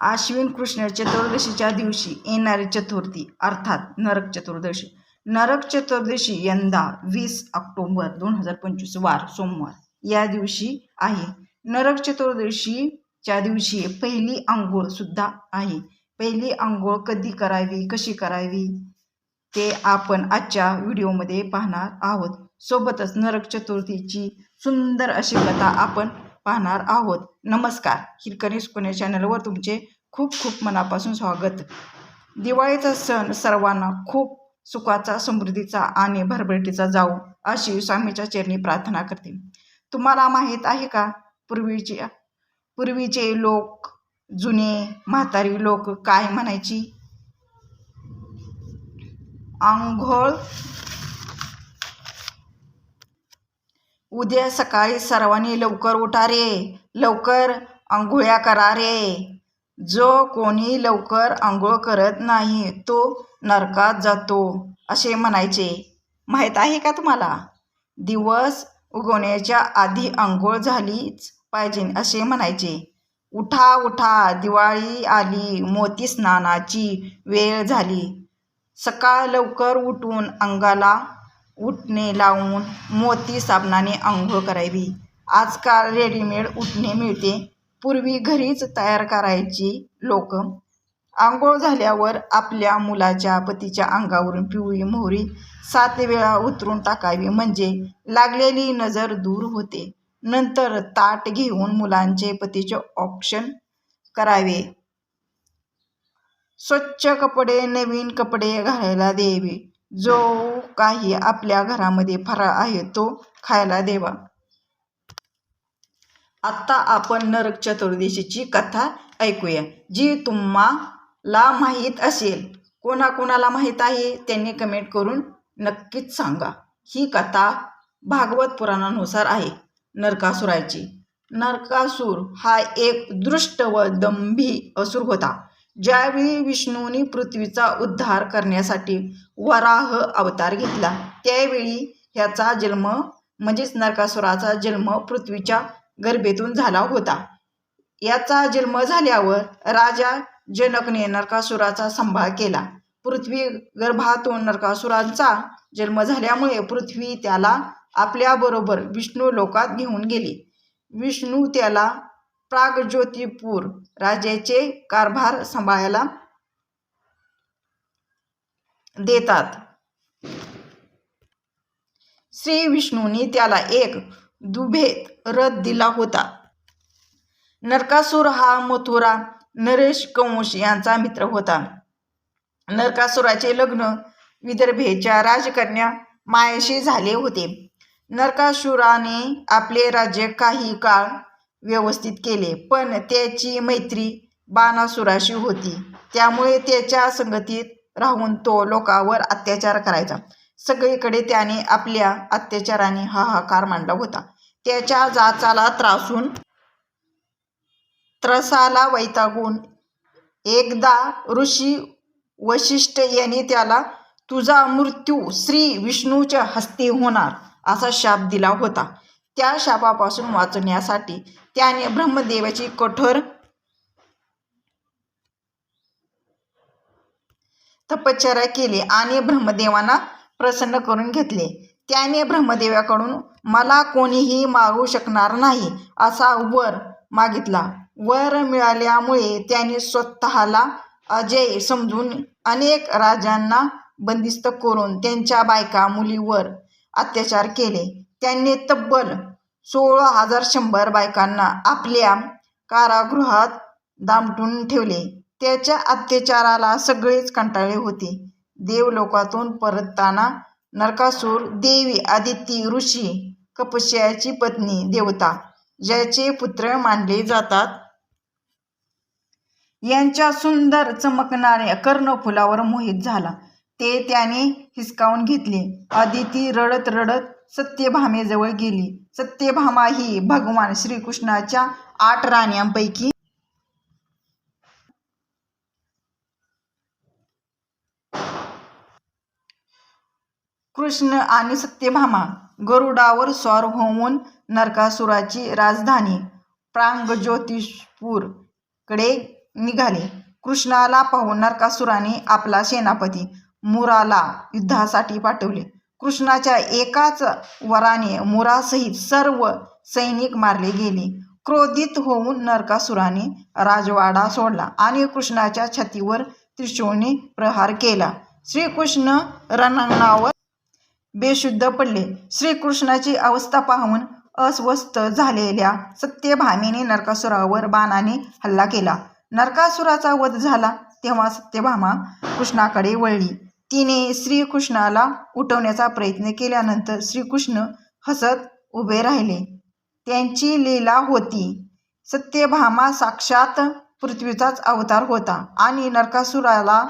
आश्विन कृष्ण चतुर्दशीच्या दिवशी येणारी चतुर्थी अर्थात नरक चतुर्दशी. नरक चतुर्दशी यंदा वीस ऑक्टोबर दोन हजार पंचवीस वार सोमवार. या दिवशी आहे. नरक चतुर्दशीच्या दिवशी पहिली आंघोळ सुद्धा आहे. पहिली आंघोळ कधी करावी कशी करावी ते आपण आजच्या व्हिडिओमध्ये पाहणार आहोत. सोबतच नरक चतुर्थीची सुंदर अशी कथा आपण पाहणार आहोत. नमस्कार. हिरकणी सुकणे चॅनलवर तुमचे खूप खूप मनापासून स्वागत. दिवाळीचा सण सर्वांना खूप सुखाचा समृद्धीचा आणि भरभरटीचा जाऊ अशी स्वामीच्या चरणी प्रार्थना करते. तुम्हाला माहीत आहे का? पूर्वीचे पूर्वीचे लोक जुने म्हातारी लोक काय म्हणायची? आंघोळ उद्या सकाळी सर्वांनी लवकर उठा रे. लवकर आंघोळ्या करा रे. जो कोणी लवकर आंघोळ करत नाही तो नरकात जातो असे म्हणायचे. माहीत आहे का तुम्हाला? दिवस उगवण्याच्या आधी आंघोळ झालीच पाहिजे असे म्हणायचे. उठा उठा दिवाळी आली मोती स्नानाची वेळ झाली. सकाळ लवकर उठून अंगाला उठणे लावून मोती साबणाने आंघोळ करावी. आजकाल रेडीमेड उठणे मिळते. पूर्वी घरीच तयार करायची लोक. आंघोळ झाल्यावर आपल्या मुलाच्या पतीच्या अंगावरून पिवळी मोहरी सात वेळा उतरून टाकावी. म्हणजे लागलेली नजर दूर होते. नंतर ताट घेऊन मुलांचे पतीचे ऑप्शन करावे. स्वच्छ कपडे नवीन कपडे घालायला द्यावे. जो काही आपल्या घरामध्ये फराळ आहे तो खायला द्यावा. आत्ता आपण नरक चतुर्दशीची कथा ऐकूया जी तुम्हाला माहीत असेल. कोणाकोणाला माहीत आहे त्यांनी कमेंट करून नक्कीच सांगा. ही कथा भागवत पुराणानुसार आहे नरकासुराची. नरकासूर हा एक दृष्ट व दंभी असुर होता. ज्यावेळी विष्णूंनी पृथ्वीचा उद्धार करण्यासाठी वराह अवतार घेतला त्यावेळी ह्याचा जन्म म्हणजेच नरकासुराचा जन्म पृथ्वीच्या गर्भेतून झाला होता. याचा जन्म झाल्यावर राजा जनकने नरकासुराचा संभाळ केला. पृथ्वी गर्भातून नरकासुरांचा जन्म झाल्यामुळे पृथ्वी त्याला आपल्याबरोबर विष्णू लोकात घेऊन गेली. विष्णू त्याला प्रागज्योतिपूर राज्याचे कारभार सांभाळायला देतात. श्री विष्णूंनी त्याला एक दुभेत रथ दिला होता. नरकासूर हा मथुरा नरेश कंश यांचा मित्र होता. नरकासुराचे लग्न विदर्भेच्या राजकन्या मायाशी झाले होते. नरकासुराने आपले राज्य काही काळ व्यवस्थित केले. पण त्याची मैत्री बाणासुराशी होती. त्यामुळे त्याच्या संगतीत राहून तो लोकांवर अत्याचार करायचा. सगळीकडे त्याने आपल्या अत्याचाराने हाहाकार मांडला होता. त्याच्या जाचाला त्रासून त्रसाला वैतागून एकदा ऋषी वशिष्ठ यांनी त्याला तुझा मृत्यू श्री विष्णूच्या हस्ते होणार असा शाप दिला होता. त्या शापापासून वाचण्यासाठी त्याने ब्रह्मदेवाची कठोर तपश्चर्या केली आणि ब्रह्मदेवांना प्रसन्न करून घेतले. त्याने ब्रह्मदेवाकडून मला कोणीही मारू शकणार नाही असा वर मागितला. वर मिळाल्यामुळे त्याने स्वतःला अजय समजून अनेक राजांना बंदिस्त करून त्यांच्या बायका मुलीवर अत्याचार केले. त्यांनी तब्बल सोळा हजार शंभर बायकांना आपल्या कारागृहात दामटून ठेवले. त्याच्या अत्याचाराला सगळेच कंटाळले होते. देवलोकातून परतताना नरकासूर देवी आदिती ऋषी कपश्याची पत्नी देवता ज्याचे पुत्र मानले जातात. यांच्या सुंदर चमकणाऱ्या कर्णफुलावर मोहित झाला. ते त्याने हिसकावून घेतले. आदिती रडत रडत सत्यभामेजवळ गेली. सत्यभामा ही भगवान श्रीकृष्णाच्या आठ राण्यांपैकी कृष्ण आणि सत्यभामा गरुडावर स्वार होऊन नरकासुराची राजधानी प्रांगज्योतिषपूरकडे निघाले. कृष्णाला पाहून नरकासुराने आपला सेनापती मुराला युद्धासाठी पाठवले. कृष्णाच्या एकाच वराने मुरासहित सर्व सैनिक मारले गेले. क्रोधित होऊन नरकासुराने राजवाडा सोडला आणि कृष्णाच्या छातीवर त्रिशूळने प्रहार केला. श्रीकृष्ण रणांगणावर बेशुद्ध पडले. श्रीकृष्णाची अवस्था पाहून अस्वस्थ झालेल्या सत्यभामेने नरकासुरावर बाणाने हल्ला केला. नरकासुराचा वध झाला तेव्हा सत्यभामा कृष्णाकडे वळली. तिने श्रीकृष्णाला उठवण्याचा प्रयत्न केल्यानंतर श्रीकृष्ण हसत उभे राहिले. त्यांची लीला होती. सत्यभामा साक्षात पृथ्वीचाच अवतार होता आणि नरकासुराला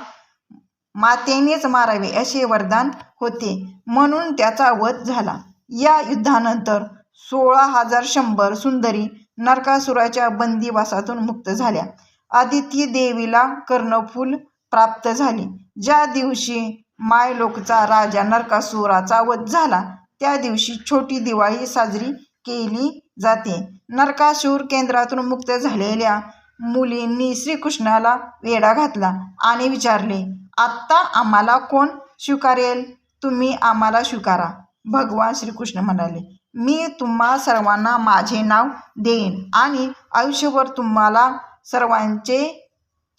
मातेनेच मारावे असे वरदान होते. म्हणून त्याचा वध झाला. या युद्धानंतर सोळा हजार शंभर सुंदरी नरकासुराच्या बंदिवासातून मुक्त झाल्या. आदिती देवीला कर्णफूल प्राप्त झाले. ज्या दिवशी मायलोकचा राजा नरकासुराचा वध झाला त्या दिवशी छोटी दिवाळी साजरी केली जाते. नरकासूर केंद्रातून मुक्त झालेल्या मुलींनी श्रीकृष्णाला वेढा घातला आणि विचारले आत्ता आम्हाला कोण स्वीकारेल? तुम्ही आम्हाला स्वीकारा. भगवान श्रीकृष्ण म्हणाले मी तुम्हा सर्वांना माझे नाव देईन आणि आयुष्यभर तुम्हाला सर्वांचे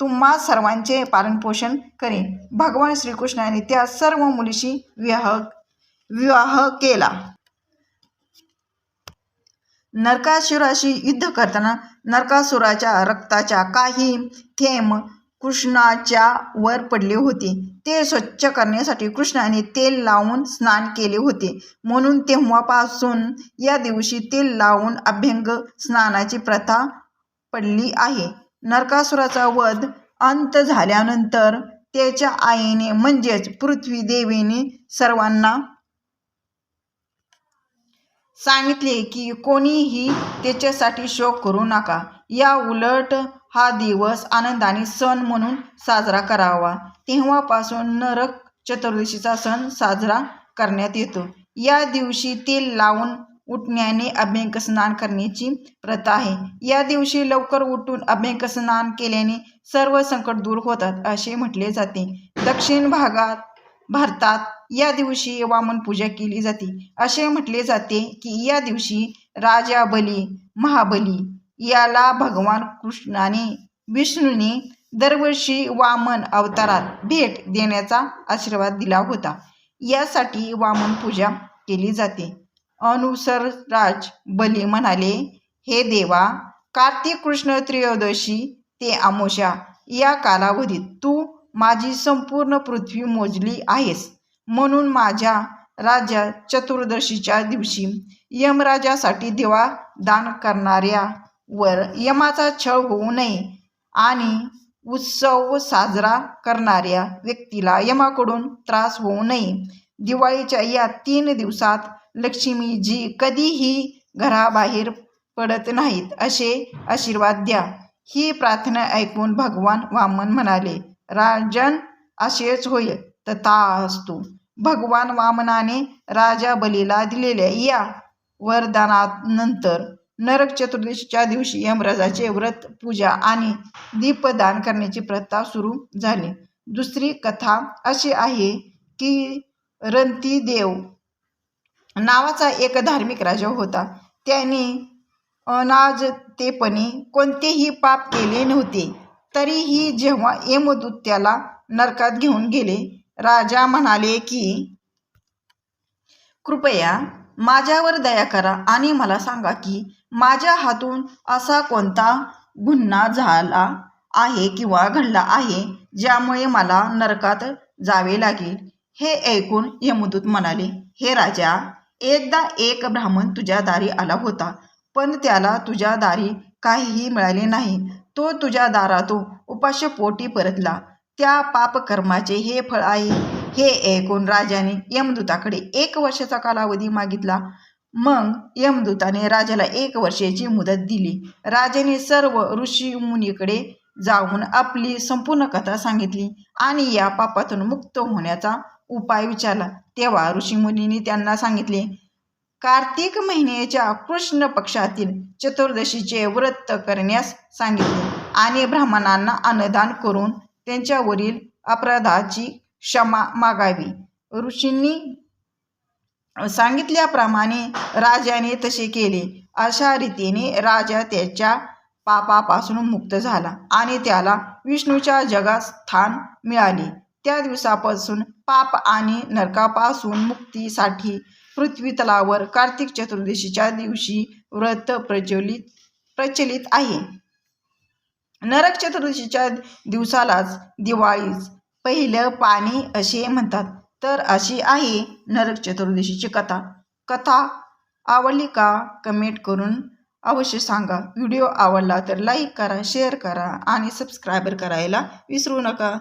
तुम्हा सर्वांचे पालनपोषण करेन. भगवान श्रीकृष्णाने त्या सर्व मुलीशी विवाह विवाह केला. नरकासुराशी युद्ध करताना नरकासुराच्या रक्ताच्या काही थेंब कृष्णाच्या वर पडले होते. ते स्वच्छ करण्यासाठी कृष्णाने तेल लावून स्नान केले होते. म्हणून तेव्हापासून या दिवशी तेल लावून अभ्यंग स्नानाची प्रथा पडली आहे. नरकासुराचा वध अंत झाल्यानंतर त्याच्या आईने म्हणजेच पृथ्वी देवीने सर्वांना सांगितले की कोणीही त्याच्यासाठी शोक करू नका. या उलट हा दिवस आनंदाने सण म्हणून साजरा करावा. तेव्हापासून नरक चतुर्दशीचा सण साजरा करण्यात येतो. या दिवशी तेल लावून उठण्याने अभ्यंक स्नान करण्याची प्रथा आहे. या दिवशी लवकर उठून अभ्यंक स्नान केल्याने सर्व संकट दूर होतात असे म्हटले जाते. दक्षिण भागात भारतात या दिवशी वामन पूजा केली जाते. असे म्हटले जाते की या दिवशी राजा बली महाबली याला भगवान कृष्णाने विष्णूने दरवर्षी वामन अवतारात भेट देण्याचा आशीर्वाद दिला होता. यासाठी वामन पूजा केली जाते. अनुसर राज बली म्हणाले हे देवा कार्तिक कृष्ण त्रयोदशी ते आमोशा या कालावधीत तू माझी संपूर्ण पृथ्वी मोजली आहेस. म्हणून माझ्या राजा चतुर्दशीच्या दिवशी यमराजासाठी देवा दान करणाऱ्या वर यमाचा छळ होऊ नये आणि उत्सव साजरा करणाऱ्या व्यक्तीला यमाकडून त्रास होऊ नये. दिवाळीच्या या तीन दिवसात लक्ष्मीजी कधीही घराबाहेर पडत नाहीत असे आशीर्वाद द्या. ही प्रार्थना ऐकून भगवान वामन म्हणाले राजन असेच होईल तथा असतो भगवान वामनाने राजा बलीला दिलेल्या या वरदानानंतर नरक चतुर्दशीच्या दिवशी यमराजाचे व्रत पूजा आणि दीपदान करण्याची प्रथा सुरू झाली. दुसरी कथा अशी आहे की रंती देव नावाचा एक धार्मिक राजा होता. त्याने अनाजतेपणे कोणतेही पाप केले नव्हते. तरीही जेव्हा यमदूत त्याला नरकात घेऊन गेले राजा म्हणाले की कृपया माझ्यावर दया करा आणि मला सांगा की माझ्या हातून असा कोणता गुन्हा झाला आहे किंवा घडला आहे ज्यामुळे मला नरकात जावे लागेल? हे ऐकून यमदूत म्हणाले हे राजा एकदा एक ब्राह्मण तुझ्या दारी आला होता पण त्याला तुझ्या दारी काहीही मिळाले नाही. तो तुझ्या दारातून उपाश्य पोटी परतला. त्या पापकर्माचे हे फळ आहे हे ऐकून राजाने यमदूताकडे एक वर्षाचा कालावधी मागितला. मग यमदूताने राजाला एक वर्षाची मुदत दिली. राजाने सर्व ऋषी मुनीकडे जाऊन आपली संपूर्ण कथा सांगितली आणि या पापातून मुक्त होण्याचा उपाय विचारला. तेव्हा ऋषीमुनींनी त्यांना सांगितले कार्तिक महिन्याच्या कृष्ण पक्षातील चतुर्दशीचे व्रत करण्यास सांगितले आणि ब्राह्मणांना अन्नदान करून त्यांच्यावरील अपराधाची क्षमा मागावी. ऋषींनी सांगितल्याप्रमाणे राजाने तसे केले. अशा रीतीने राजा त्याच्या पापापासून मुक्त झाला आणि त्याला विष्णूच्या जगात स्थान मिळाले. त्या दिवसापासून पाप आणि नरकापासून मुक्तीसाठी पृथ्वी तलावर कार्तिक चतुर्दशीच्या दिवशी व्रत प्रचलित प्रचलित आहे. नरक चतुर्दशीच्या दिवसालाच दिवाळीच पहिलं पाणी असे म्हणतात. तर अशी आहे नरक चतुर्दशीची कथा. कथा आवडली का कमेंट करून अवश्य सांगा. व्हिडिओ आवडला तर लाईक करा शेअर करा आणि सबस्क्रायबर करायला विसरू नका.